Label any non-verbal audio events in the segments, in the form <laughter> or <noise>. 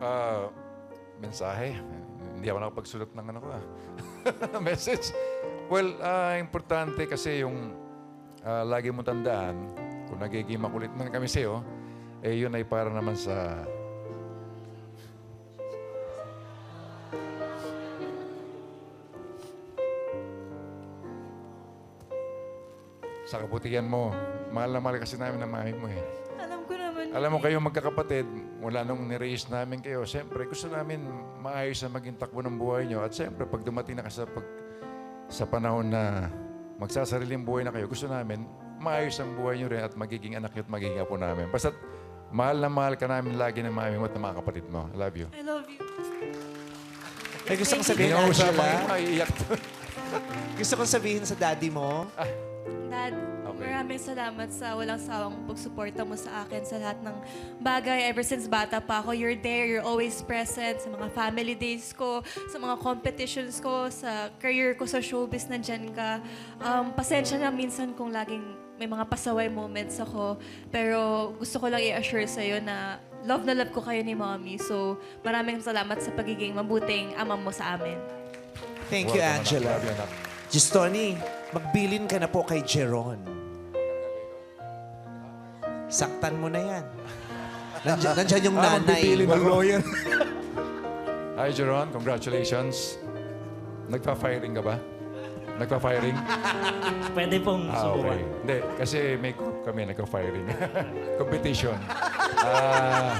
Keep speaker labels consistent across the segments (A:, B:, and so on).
A: Ah, mensahe. Hindi ako nakapagsulat ng ano ko ah. <laughs> Message. Well, ah, importante kasi yung ah, lagi mo tandaan, kung nagiging makulit man kami sa'yo, eh yun ay para naman sa sa kabutihan mo. Mahal na mahal kasi namin ang mami mo eh.
B: Alam
A: mo kayo magkakapatid, mula nung niraise namin kayo, siyempre gusto namin maayos na maging takbo ng buhay nyo. At siyempre, pag dumating na kasi sa, pag, sa panahon na magsasariling buhay na kayo, gusto namin maayos ang buhay nyo rin at magiging anak nyo at magiging apo namin. Basta mahal na mahal ka namin lagi ng mami mo at ng mga kapatid mo. I love you.
B: I love you.
C: May gusto kong sabihin, Angela.
A: maiiyak to.
C: Gusto kong sabihin sa daddy mo.
B: Dad,
A: Okay.
B: maraming salamat sa walang sawang pagsuporta mo sa akin sa lahat ng bagay. Ever since bata pa ako, you're there, you're always present sa mga family days ko, sa mga competitions ko, sa career ko sa showbiz, nandyan ka. Um, pasensya na minsan kung laging may mga pasaway moments ako. Pero gusto ko lang i-assure sa'yo na love na love ko kayo ni Mommy. So, maraming salamat sa pagiging mabuting ama mo sa amin.
C: Thank you,
A: Welcome, anak.
C: Angela.
A: Love you, anak.
C: Gistoni, magbilin ka na po kay Jeron. Saktan mo na yan. Nandiyan, nandiyan yung
A: Ah,
C: nanay.
A: magpipili na ako. Hi, Jeron. Congratulations. Nagpa-firing ka ba? Nagpa-firing? <laughs>
D: Pwede pong
A: Ah, okay.
D: subukan.
A: Hindi, kasi may group kami nagpa-firing. <laughs> Competition. Ah,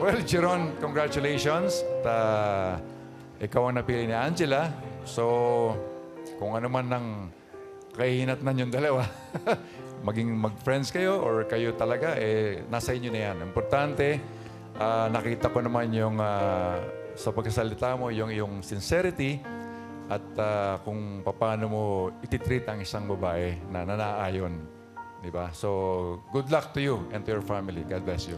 A: well, Jeron, congratulations. At, ah, ikaw ang napili ni Angela. So, kung ano man ng kahinatnan yung dalawa, <laughs> maging mag-friends kayo or kayo talaga, eh, nasa inyo na yan. Importante, ah, nakita ko naman yung ah, sa pagkasalita mo, yung, yung sincerity at ah, kung paano mo ititreat ang isang babae na nanaayon. Di ba? So, good luck to you and to your family. God bless you.